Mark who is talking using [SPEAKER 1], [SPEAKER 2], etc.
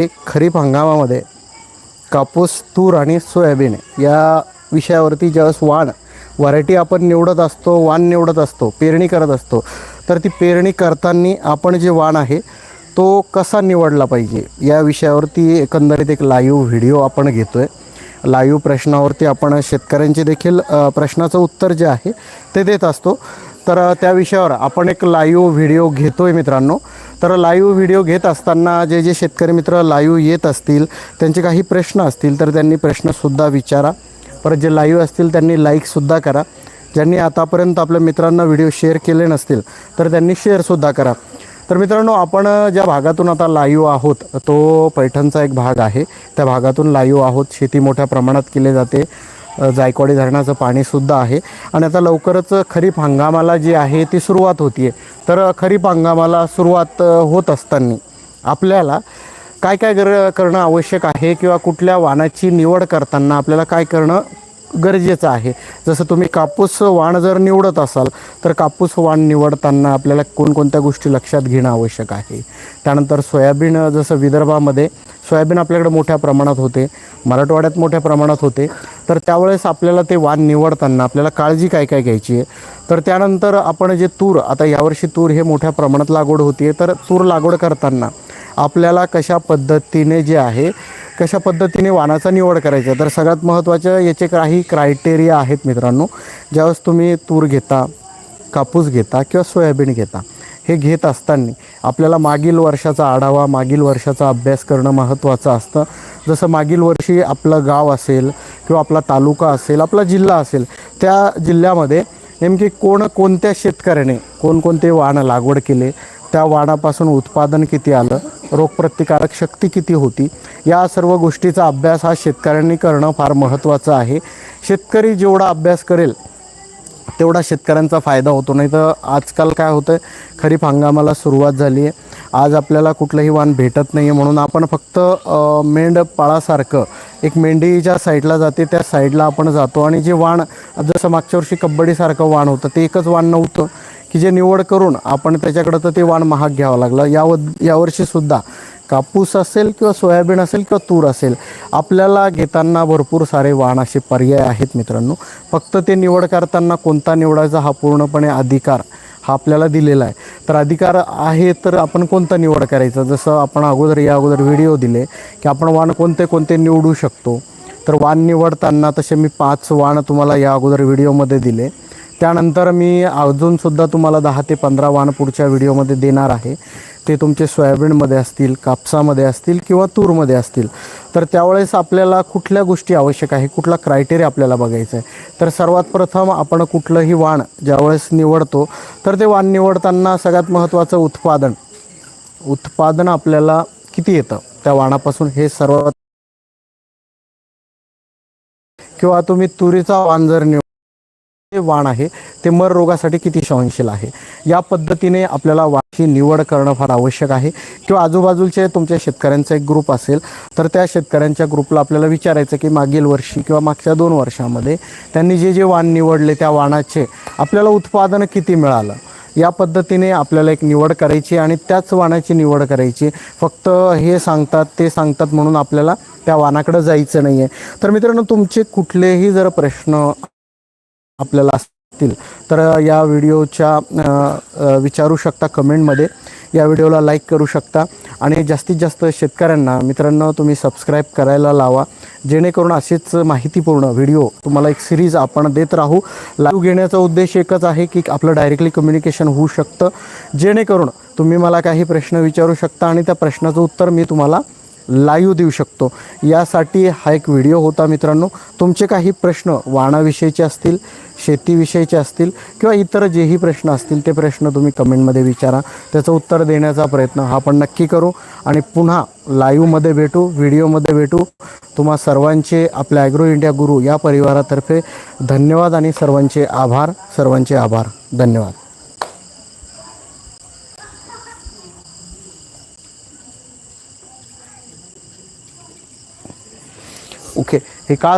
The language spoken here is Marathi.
[SPEAKER 1] एक खरीप हंगामामध्ये कापूस तूर आणि सोयाबीन या विषयावरती ज्यावेळेस वाण व्हरायटी आपण निवडत असतो वाण निवडत असतो पेरणी करत असतो तर ती पेरणी करताना आपण जे वाण आहे तो कसा निवडला पाहिजे? या विषयावरती एकंदरीत एक लाईव्ह व्हिडिओ आपण घेतो आहे लाईव्ह प्रश्नावरती आपण शेतकऱ्यांचे देखील प्रश्नाचं उत्तर जे आहे ते देत असतो. तर त्या विषयावर आपण एक लाईव्ह व्हिडिओ घेतो आहे मित्रांनो. तर लाईव्ह व्हिडिओ घेत असताना जे जे शेतकरी मित्र लाईव्ह येत असतील त्यांचे काही प्रश्न असतील तर त्यांनी प्रश्नसुद्धा विचारा. परत जे लाईव्ह असतील त्यांनी लाईकसुद्धा करा. ज्यांनी आतापर्यंत आपल्या मित्रांना व्हिडिओ शेअर केले नसतील तर त्यांनी शेअरसुद्धा करा. तर मित्रांनो आपण ज्या भागातून आता लाईव्ह आहोत तो पैठणचा एक भाग आहे. त्या भागातून लाईव्ह आहोत. शेती मोठ्या प्रमाणात केली जाते. जायकवाडी धरणाचं पाणीसुद्धा आहे. आणि आता लवकरच खरीप हंगामाला जी आहे ती सुरुवात होती आहे तर खरीप हंगामाला सुरुवात होत असताना आपल्याला काय काय गर करणं आवश्यक आहे किंवा कुठल्या वाणाची निवड करताना आपल्याला काय करणं गरजेचं आहे. जसं तुम्ही कापूस वाण जर निवडत असाल तर कापूस वाण निवडताना आपल्याला कोणकोणत्या गोष्टी लक्षात घेणं आवश्यक आहे? त्यानंतर सोयाबीन जसं विदर्भामध्ये सोयाबीन आपल्याकडे मोठ्या प्रमाणात होते मराठवाड्यात मोठ्या प्रमाणात होते तर त्यावेळेस आपल्याला ते वाण निवडताना आपल्याला काळजी काय काय घ्यायची आहे? तर त्यानंतर आपण जे तूर आता यावर्षी तूर हे मोठ्या प्रमाणात लागवड होती तर तूर लागवड करताना आपल्याला कशा पद्धतीने जे आहे कशा पद्धतीने वाणाचा निवड करायचा तर सगळ्यात महत्त्वाचं याचे काही क्रायटेरिया आहेत मित्रांनो. ज्यावेळेस तुम्ही तूर घेता कापूस घेता किंवा सोयाबीन घेता हे घेत असताना आपल्याला मागील वर्षाचा आढावा मागील वर्षाचा अभ्यास करणं महत्त्वाचं असतं. जसं मागील वर्षी आपलं गाव असेल किंवा आपला तालुका असेल आपला जिल्हा असेल त्या जिल्ह्यामध्ये नेमके कोण कोणत्या शेतकऱ्याने कोणकोणते वाण लागवड केले त्या वाणापासून उत्पादन किती आलं रोगप्रतिकारक शक्ती किती होती? या सर्व गोष्टीचा अभ्यास हा शेतकऱ्यांनी करणं फार महत्त्वाचं आहे. शेतकरी जेवढा अभ्यास करेल तेवढा शेतकऱ्यांचा फायदा होतो. नाही तर आजकाल काय होतं आहे खरीप हंगामाला सुरुवात झाली आहे. आज आपल्याला कुठलंही वाण भेटत नाही आहे म्हणून आपण फक्त मेंढपाळासारखं एक मेंढीच्या साईडला जाते. त्या साईडला आपण जातो. आणि जे वाण जसं मागच्या वर्षी कबड्डीसारखं वाण होतं ते एकच वाण नव्हतं. की जे निवड करून आपण त्याच्याकडं तर ते वाण महाग घ्यावं लागलं. याव यावर्षीसुद्धा कापूस असेल किंवा सोयाबीन असेल किंवा तूर असेल आपल्याला घेताना भरपूर सारे वाण असे पर्याय आहेत मित्रांनो. फक्त ते निवड करताना कोणता निवडायचा हा पूर्णपणे अधिकार हा आपल्याला दिलेला आहे. तर अधिकार आहे तर आपण कोणता निवड करायचा? जसं आपण अगोदर या अगोदर व्हिडिओ दिले की आपण वाण कोणते कोणते निवडू शकतो. तर वाण निवडताना तसे मी पाच वाण तुम्हाला या अगोदर व्हिडिओमध्ये दिले. त्यानंतर मी अजूनसुद्धा तुम्हाला दहा ते पंधरा वाण पुढच्या व्हिडिओमध्ये देणार आहे. ते तुमचे सोयाबीनमध्ये असतील कापसामध्ये असतील किंवा तूरमध्ये असतील. तर त्यावेळेस आपल्याला कुठल्या गोष्टी आवश्यक आहे कुठला क्रायटेरिया आपल्याला बघायचा आहे? तर सर्वात प्रथम आपण कुठलंही वाण ज्यावेळेस निवडतो तर ते वाण निवडताना सगळ्यात महत्त्वाचं उत्पादन. उत्पादन आपल्याला किती येतं? त्या वाणापासून हे सर्वात किंवा तुम्ही तुरीचा वाण जर निवड वाण आहे ते मर रोगासाठी किती सहनशील आहे? या पद्धतीने आपल्याला वाणची निवड करणं फार आवश्यक आहे. किंवा आजूबाजूचे तुमच्या शेतकऱ्यांचा एक ग्रुप असेल तर त्या शेतकऱ्यांच्या ग्रुपला आपल्याला विचारायचं की मागील वर्षी किंवा मागच्या दोन वर्षामध्ये त्यांनी जे जे वाण निवडले त्या वाणाचे आपल्याला उत्पादन किती मिळालं? या पद्धतीने आपल्याला एक निवड करायची आणि त्याच वाणाची निवड करायची. फक्त हे सांगतात ते सांगतात म्हणून आपल्याला त्या वाणाकडं जायचं नाही आहे तर मित्रांनो तुमचे कुठलेही जर प्रश्न आपल्याला असतील. तर या व्हिडिओच्या विचारू शकता कमेंटमध्ये. या व्हिडिओला लाईक करू शकता. आणि जास्तीत जास्त शेतकऱ्यांना मित्रांनो तुम्ही सबस्क्राईब करायला लावा. जेणेकरून असेच माहितीपूर्ण व्हिडिओ तुम्हाला एक सिरीज आपण देत राहू. लाईव्ह घेण्याचा उद्देश एकच आहे की आपलं डायरेक्टली कम्युनिकेशन होऊ शकतं. जेणेकरून तुम्ही मला काही प्रश्न विचारू शकता आणि त्या प्रश्नाचं उत्तर मी तुम्हाला लाईव्ह देऊ शकतो. यासाठी हा एक व्हिडिओ होता मित्रांनो. तुमचे काही प्रश्न वाणाविषयीचे असतील शेतीविषयीचे असतील किंवा इतर जेही प्रश्न असतील ते प्रश्न तुम्ही कमेंटमध्ये विचारा. त्याचं उत्तर देण्याचा प्रयत्न हा आपण नक्की करू. आणि पुन्हा लाईव्हमध्ये भेटू व्हिडिओमध्ये भेटू. तुम्हा सर्वांचे आपल्या ॲग्रो इंडिया गुरु या परिवारातर्फे धन्यवाद आणि सर्वांचे आभार. सर्वांचे आभार. धन्यवाद. ओके. हे का